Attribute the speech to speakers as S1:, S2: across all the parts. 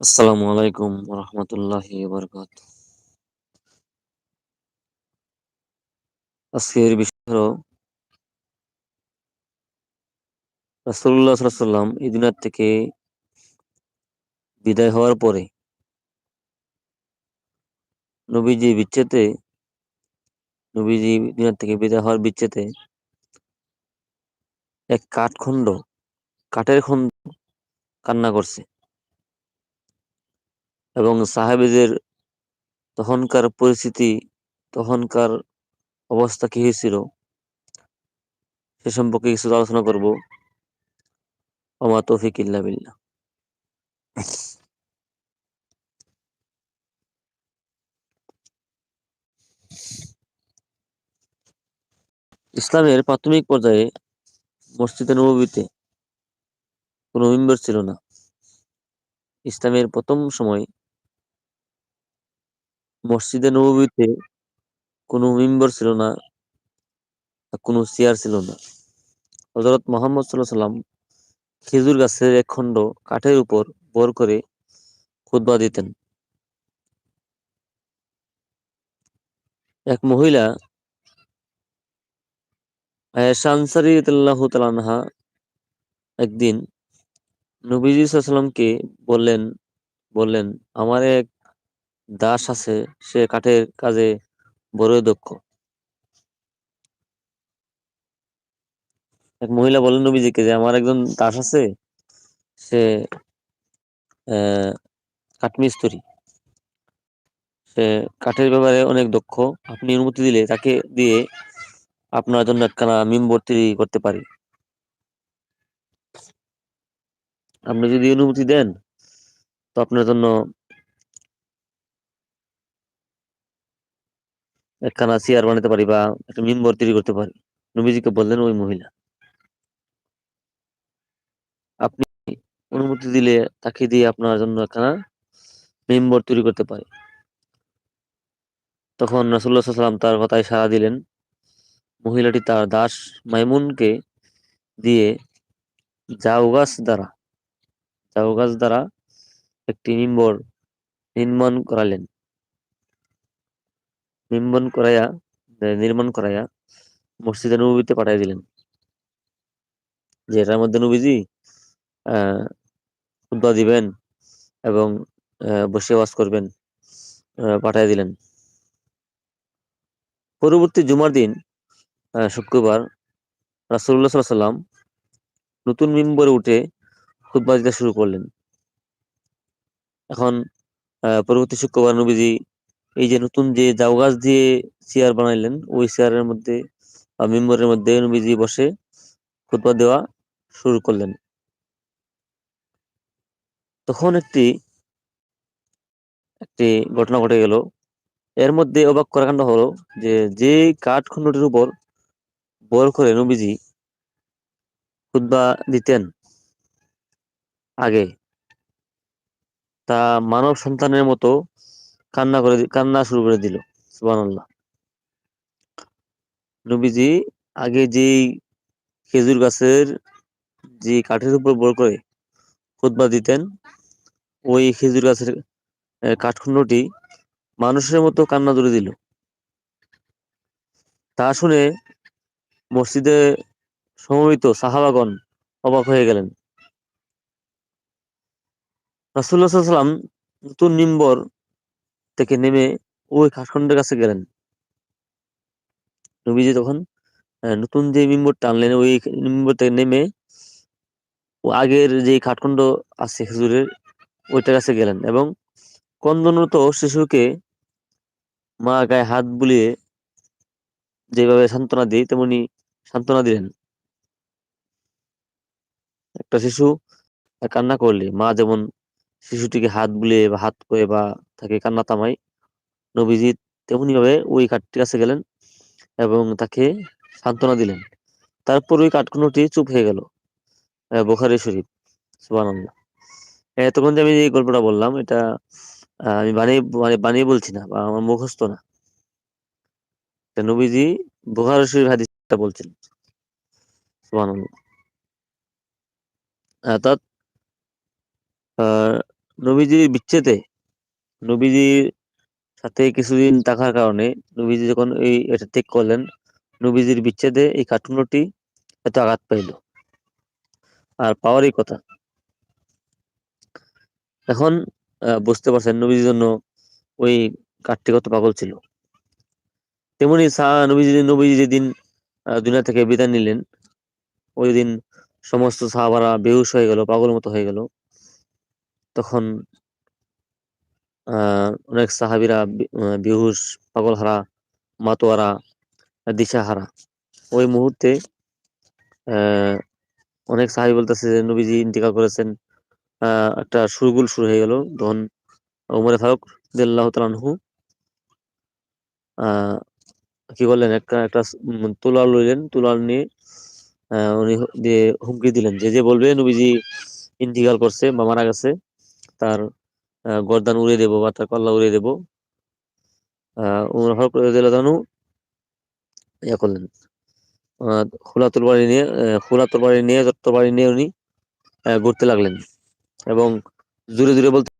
S1: আসসালামু আলাইকুম রহমতুল্লাহি বরকাত আজকের বিষয় হলো সাল্লাম এই দুনিয়া থেকে বিদায় হওয়ার পরে নবীজি বিচ্ছেতে নবীজি দুনিয়া থেকে বিদায় হওয়ার বিচ্ছেতে এক কাঠখণ্ড, কাঠের খণ্ড কান্না করছে। এবং সাহাবীদের তখনকার পরিস্থিতি, তখনকার অবস্থা কি হয়েছিল, সে সম্পর্কে কিছু আলোচনা করব। তৌফিক ইল্লা বিল্লাহ। ইসলামের প্রাথমিক পর্যায়ে মসজিদে নববীতে কোনো মিম্বর ছিল না। ইসলামের প্রথম সময় মসজিদে নববীতে কোনো মিম্বর ছিল না কোনো চেয়ার ছিল না। হজরত মোহাম্মদ সাল্লাহ সাল্লাম খেজুর গাছের এক খণ্ড কাঠের উপর বর করে খুতবা দিতেন। এক মহিলা আনসারী তালানহা একদিন নবীজি সাল্লামকে বললেন বললেন, আমার এক দাস আছে, সে কাঠের কাজে বড়ই দক্ষ। এক মহিলা বলেন নবীজিকে যে, আমার একজন দাস আছে, সে কাঠমিস্ত্রি। সে কাঠের ব্যাপারে অনেক দক্ষ। আপনি অনুমতি দিলে তাকে দিয়ে আপনার জন্য একখানা মিম্বর তৈরি করতে পারি। আপনি যদি অনুমতি দেন, তো আপনার জন্য একখানা চেয়ার বানাতে পারি বা একটা মিম্বর তৈরি করতে পারি। নবীজিকে বললেন, ওই মহিলা। আপনি অনুমতি দিলে তাকে দিয়ে আপনার জন্য একখানা মেম্বর তৈরি করতে পারে। তখন রাসুল্লাহ সাল্লাম তার কথায় সাড়া দিলেন, মহিলাটি তার দাস মাইমুনকে দিয়ে জাউ গাছ দ্বারা জাউ গাছ দ্বারা একটি মিম্বর নির্মাণ করালেন। নির্মাণ করাইয়া নির্মাণ করাইয়া মসজিদে নবীতে পাঠিয়ে দিলেন। যে এটার মধ্যে নবীজি আহ দিবেন এবং বসে ওয়াজ করবেন পাঠিয়ে দিলেন। পরবর্তী জুমার দিন শুক্রবার রাসুল্লাহ সাল্লাম নতুন মিম্বরে উঠে খুতবা দিতে শুরু করলেন। এখন পরবর্তী শুক্রবার নবীজি এই যে নতুন যে জাউ গাছ দিয়ে চেয়ার বানাইলেন, ওই চেয়ারের মধ্যে বা মেম্বরের মধ্যে নবীজি বসে খুতবা দেওয়া শুরু করলেন। তখন একটি একটি ঘটনা ঘটে গেল। এর মধ্যে অবাক করা কাণ্ড হলো যে যে কাঠ খণ্ডটির উপর বর করে নবীজি খুদ্া দিতেন আগে, তা মানব সন্তানের মতো কান্না করে কান্না শুরু করে দিল সুবানাল্লাহ নবীজি আগে যেই খেজুর গাছের যে কাঠের উপর বর করে খুতবা দিতেন, ওই খেজুর গাছের কাঠখণ্ডটি মানুষের মতো কান্না ধরে দিল। তা শুনে মসজিদে সমবেত সাহাবাগণ অবাক হয়ে গেলেন। রাসুল্লাহ সাল্লাম নতুন নিম্বর থেকে নেমে ওই কাঠখণ্ডের কাছে গেলেন। নবীজি তখন নতুন যে মিম্বরটা আনলেন ওই মিম্বর থেকে নেমে ও আগের যে কাঠখণ্ড আছে খেজুরের, ওইটার কাছে গেলেন এবং কন্দনত শিশুকে মা গায়ে হাত বুলিয়ে যেভাবে সান্ত্বনা দিই, তেমনি সান্ত্বনা দিলেন। একটা শিশু কান্না করলে, মা যেমন শিশুটিকে হাত বুলিয়ে বা হাত করে বা তাকে কান্না থামায়। নবীজি তেমনি ভাবে ওই কাঠটির কাছে গেলেন এবং তাকে সান্ত্বনা দিলেন। তারপর ওই কাঠখুনোটি চুপ হয়ে গেল বোখারি শরীফ সুবান তখন যে আমি এই গল্পটা বললাম, এটা আমি বানিয়ে মানে বানিয়ে বলছি না বা আমার মুখস্থ না। নবীজি বোখারি শরীফ হাদিসটা বলছেন সুবান অর্থাৎ নবীজির বিচ্ছেদে, নবীজির সাথে কিছুদিন থাকার কারণে নবীজি যখন এই এটা ত্যাগ করলেন, নবীজির বিচ্ছেদে এই কাঠখন্ডটি এত আঘাত পাইল। আর পাওয়ারই কথা। এখন বুঝতে পারছেন নবীজির জন্য ওই কাঠটি কত পাগল ছিল। তেমনি নবীজি নবীজি যেদিন দুনিয়া থেকে বিদায় নিলেন, ওই দিন সমস্ত সাহাবারা বেহুশ হয়ে গেল পাগল মতো হয়ে গেল। তখন অনেক সাহাবিরা বি- আহ, বেহুশ পাগল হারা মাতোয়ারা দিশাহারা। ওই মুহূর্তে অনেক সাহাবী বলতেছে যে নবীজি ইন্তিকাল করেছেন। একটা সুরগুল শুরু হয়ে গেল। তখন উমরে ফারুক আনহু আহ কি করলেন? একটা একটা তলোয়ার লইলেন। তলোয়ার নিয়ে উনি হুমকি দিলেন যে যে বলবে নবীজি ইন্তিকাল করছে বা মারা গেছে। তার গর্দান উড়িয়ে দেবো বা তার কল্লা উড়িয়ে দেবো। উমর ফারুক ইয়া করলেন। খোলা তরবারি নিয়ে খোলা তরবারি নিয়ে তরবারি নিয়ে উনি ঘুরতে লাগলেন এবং জোরে জোরে বলতে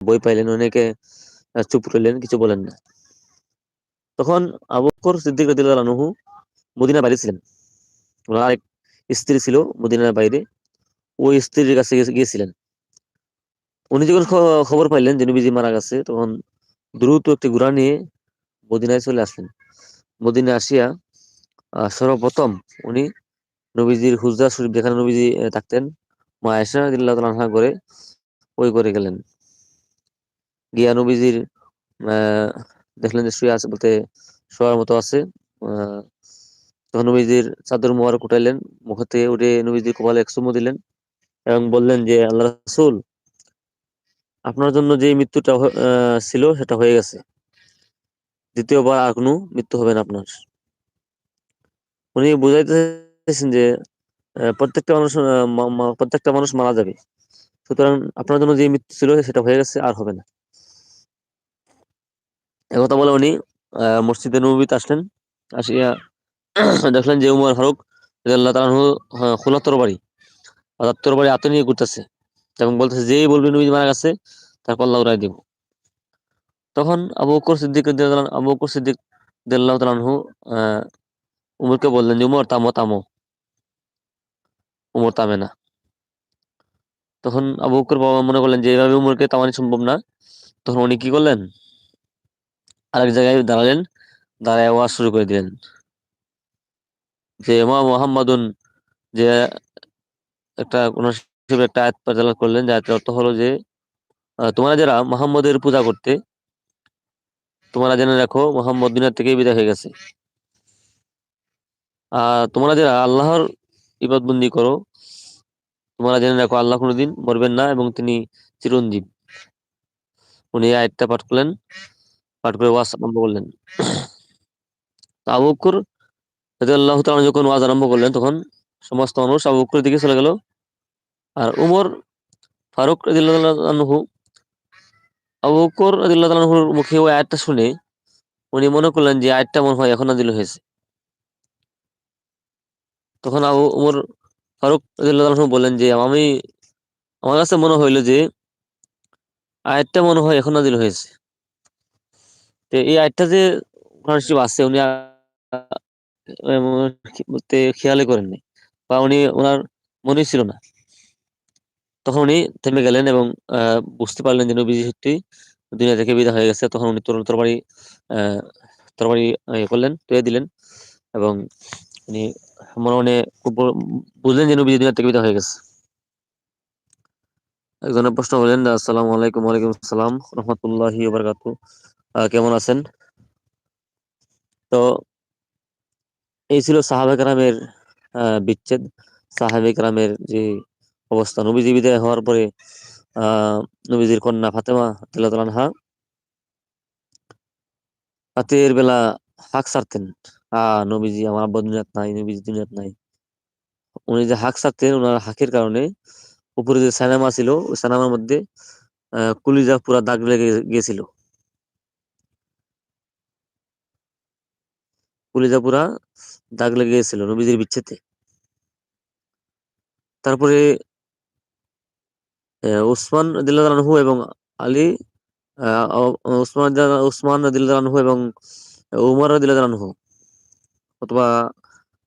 S1: বই পাইলেন, অনেকে চুপ রইলেন, কিছু বলেন না। তখন আবু বকর সিদ্দিক রাদিয়াল্লাহু আনহু মদিনা বাইরে ছিলেন। ওনার আরেক স্ত্রী ছিল মদিনার বাইরে। ওই স্ত্রীর কাছে গিয়েছিলেন। উনি যখন খবর পাইলেন যে নবীজি মারা গেছে, তখন দ্রুত একটি ঘোড়া নিয়ে মদিনায় চলে আসলেন। মদিনা আসিয়া সর্বপ্রথম উনি নবীজির হুজরা শরীফ যেখানে নবীজি থাকতেন, মা আয়েশা রাদিয়াল্লাহু তাআলা করে ওই করে গেলেন। গিয়া নবীজির, আহ দেখলেন যে শুয়ে আছে বলতে শোয়ার মতো আছে। তখন নবীজির চাদর মোবারক উঠাইলেন, মুখ থেকে উঠে নবীজির কপালে এক চুমু দিলেন এবং বললেন যে, আল্লাহ রাসূল, আপনার জন্য যে মৃত্যুটা ছিল সেটা হয়ে গেছে। দ্বিতীয়বার আর কোনো মৃত্যু হবে না আপনার। উনি বুঝাইতেছেন যে প্রত্যেকটা মানুষ প্রত্যেকটা মানুষ মারা যাবে। সুতরাং আপনার জন্য যে মৃত্যু ছিল সেটা হয়ে গেছে, আর হবে না। একথা বলে উনি মসজিদে নববীতে আসলেন, আসিয়া দেখলেন যে উমর ফারুক রাদিয়াল্লাহু তাআলা আনহু খোলা তরবারি অর্থাৎ তরবারি হাতে নিয়ে ঘুরতেছে। এবং বলতেছে, যেই বলবি নবী মারা গেছে তার কল্লা উড়াই দিব। তখন আবু বকর সিদ্দিক আবু বকর সিদ্দিক আনহু, আহ, উমরকে বললেন যে, উমর, তামো তামো। উমর তামে না। তখন আবু বকর বাবা মনে করলেন যে এইভাবে উমরকে থামানো সম্ভব না। তখন উনি কি করলেন? আরেক জায়গায় দাঁড়ালেন, দাঁড়ায় ওয়াজ শুরু করে দিলেন যে, মা মুহাম্মাদুন যে একটা কোন একটা আয়াত পরিচালনা করলেন আয়াতের অর্থ হলো যে তোমরা যারা মোহাম্মদের পূজা করতে, তোমরা জেনে রাখো মোহাম্মদ দুনিয়া থেকে বিদায় হয়ে গেছে। আর তোমরা যারা আল্লাহর ইবাদবন্দি করো, তোমরা জেনে রাখো আল্লাহ কোনোদিন মরবেন না এবং তিনি চিরঞ্জীব। উনি আয়াতটা পাঠ করলেন। পাঠ করে ওয়াজ আরম্ভ করলেন। তো আবু বকর রাদিয়াল্লাহু তাআলা যখন ওয়াজ আরম্ভ করলেন, তখন সমস্ত মানুষ আবু বকরের দিকে চলে গেল। আর উমর ফারুক আনহু, আবু বকর আনহুর মুখে ওই আয়াতটা শুনে উনি মনে করলেন যে, আয়াতটা মনে হয় এখন নাযিল হয়েছে। তখন আবু উমর ফারুক আনহু বললেন যে, আমি, আমার কাছে মনে হইল যে, আয়াতটা মনে হয় এখন নাযিল হয়েছে। তো এই আয়াতটা যে কোরআন আছে, উনি খেয়ালই করেননি বা উনি ওনার মনেই ছিল না। তখন উনি থেমে গেলেন এবং বুঝতে পারলেন যে নবীজি সত্যি দুনিয়া থেকে বিদায় হয়ে গেছে। তখন উনি তরুণ তরবারি তরবারি ইয়ে করলেন, তুলে দিলেন এবং উনি মনে মনে খুব বুঝলেন যে নবীজি দুনিয়া থেকে বিদায় হয়ে গেছে। একজনের প্রশ্ন করলেন আসসালামু আলাইকুম, ওয়ালাইকুম আসসালাম, রহমতুল্লাহি বারাকাতু কেমন আছেন? তো এই ছিল সাহাবা কেরামের, আহ, বিচ্ছেদ। সাহাবে কেরামের যে অবস্থা নবীজি বিদায় হওয়ার পরে, আহ, নবীজির কন্যা ফাতেমা রাদিয়াল্লাহু রাতের বেলা হাঁক সারতেন। আহ নবীজি, আমার আব্বা দুনিয়াত নাই, নবীজি দুনিয়াত নাই। উনি যে হাঁক সারতেন ওনার হাঁকের কারণে উপরে যে সিনেমা ছিল, ওই সিনেমার মধ্যে কলিজা পুরা দাগ লেগে গিয়েছিল কলিজা পুরা দাগ লেগে গেছিল নবীজির বিচ্ছেদে। তারপরে উসমান আনহু এবং আলী উসমান উসমান আনহু এবং উমর আনহু অথবা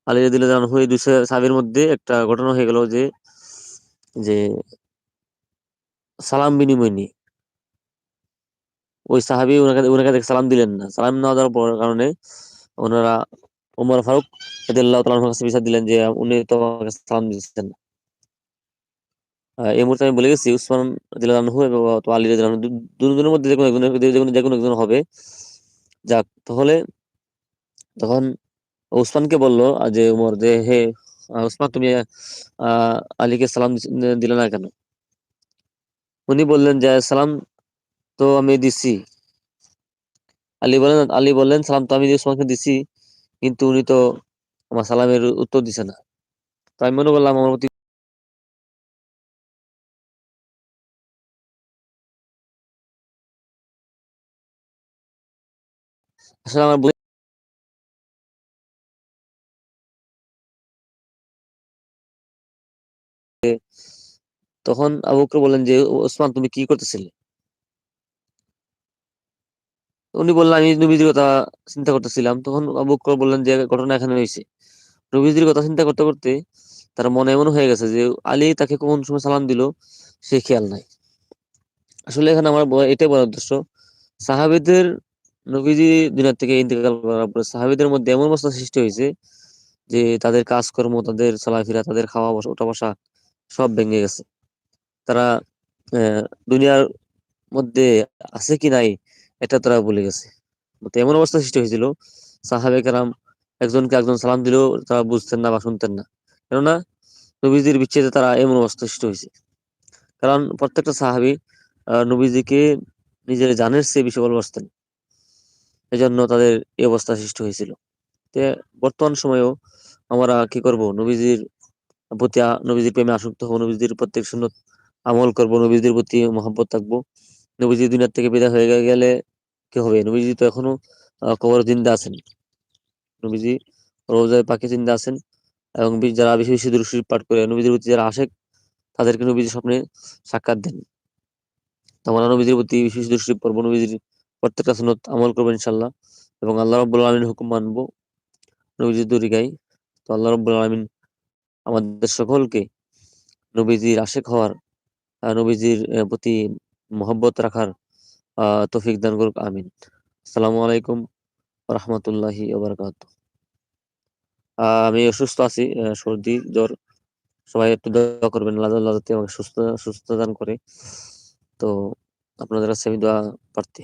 S1: আলী আনহু এই দুই সাহাবীর মধ্যে একটা ঘটনা হয়ে গেল যে যে সালাম বিনিময় নিয়ে। ওই সাহাবি ওনাকে ওনাকে সালাম দিলেন না। সালাম না দেওয়ার কারণে ওনারা উমর ফারুক রাদিয়াল্লাহু তাআলার কাছে বিচার দিলেন যে উনি তো আমাকে সালাম দিচ্ছেন না এই মুহূর্তে আমি বলে গেছি, উসমান রাদিয়াল্লাহু আনহু এবং আলী রাদিয়াল্লাহু আনহু দুজনের মধ্যে যে কোনো একজন যে কোনো একজন হবে। যাক, তাহলে তখন উসমানকে বলল যে, উমর, যে, হে উসমান, তুমি আলীকে সালাম দিলে না কেন? উনি বললেন যে, সালাম তো আমি দিছি। আলী বলেন আলী বললেন, সালাম তো আমি উসমানকে দিছি, কিন্তু উনি তো আমার সালামের উত্তর দিছে না। তো আমি মনে করলাম, আমার প্রতি তখন আবু বলেন যে, ওসমান, তুমি কি করতেছিলে? উনি বললেন, আমি নবীজির কথা চিন্তা করতেছিলাম। তখন আবু বকর বললেন যে, ঘটনা এখানে হয়েছে নবীজির কথা চিন্তা করতে করতে তার মনে এমন হয়ে গেছে যে, আলী তাকে কোন সময় সালাম দিল, সে খেয়াল নাই। আসলে এখানে আমার এটাই বলার উদ্দেশ্য। সাহাবিদের, নবীজি দুনিয়া থেকে ইন্তেকাল করার পরে সাহাবিদের মধ্যে এমন অবস্থা সৃষ্টি হয়েছে যে, তাদের কাজকর্ম, তাদের চলাফেরা, তাদের খাওয়া বসা, ওঠা বসা সব ভেঙে গেছে। তারা দুনিয়ার মধ্যে আছে কি নাই এটা তারা বলে গেছে। তো এমন অবস্থা সৃষ্টি হয়েছিল, সাহাবে একজনকে একজন সালাম দিলেও তারা বুঝতেন না বা শুনতেন না। কেননা নবীজির বিচ্ছেদে তারা এমন অবস্থা সৃষ্টি হয়েছে। কারণ প্রত্যেকটা সাহাবি নবীজিকে নিজের জানের চেয়ে বেশি ভালোবাসতেন। এই জন্য তাদের এই অবস্থা সৃষ্টি হয়েছিল। তে বর্তমান সময়েও আমরা কি করব? নবীজির প্রতি নবীজির প্রেমে আসক্ত হব, নবীজির প্রত্যেক সুন্নত আমল করব, নবীজির প্রতি মহব্বত থাকব। নবীজি দুনিয়ার থেকে বিদায় হয়ে গেলে কি হবে? নবীজি তো এখনও কবর জিন্দা আছেন। নবীজি রোজায় পাখি জিন্দা আছেন এবং যারা বেশি বেশি দুরুশরীফ পাঠ করে, নবীজির প্রতি যারা আশেক তাদেরকে নবীজির স্বপ্নে সাক্ষাৎ দেন। তোমরা নবীজির প্রতি বিশেষ দৃষ্টি পড়ব, নবীজির প্রত্যেকটা সুন্নত আমল করব ইনশাল্লাহ এবং আল্লাহ রব্বুল আলমিন হুকুম মানবো নবীজির দরিগাই তো আল্লাহ রব্বুল আলমিন আমাদের সকলকে নবীজির আশেক হওয়ার নবীজির প্রতি মোহব্বত রাখার তৌফিক দান করুক, আমিন। আসসালামু আলাইকুম রহমতুল্লাহি আমি অসুস্থ আছি সর্দি, জ্বর। সবাই একটু দোয়া করবেন, আল্লাহ আমাকে সুস্থ সুস্থ দান করে। তো আপনাদের কাছে আমি দোয়া প্রার্থী।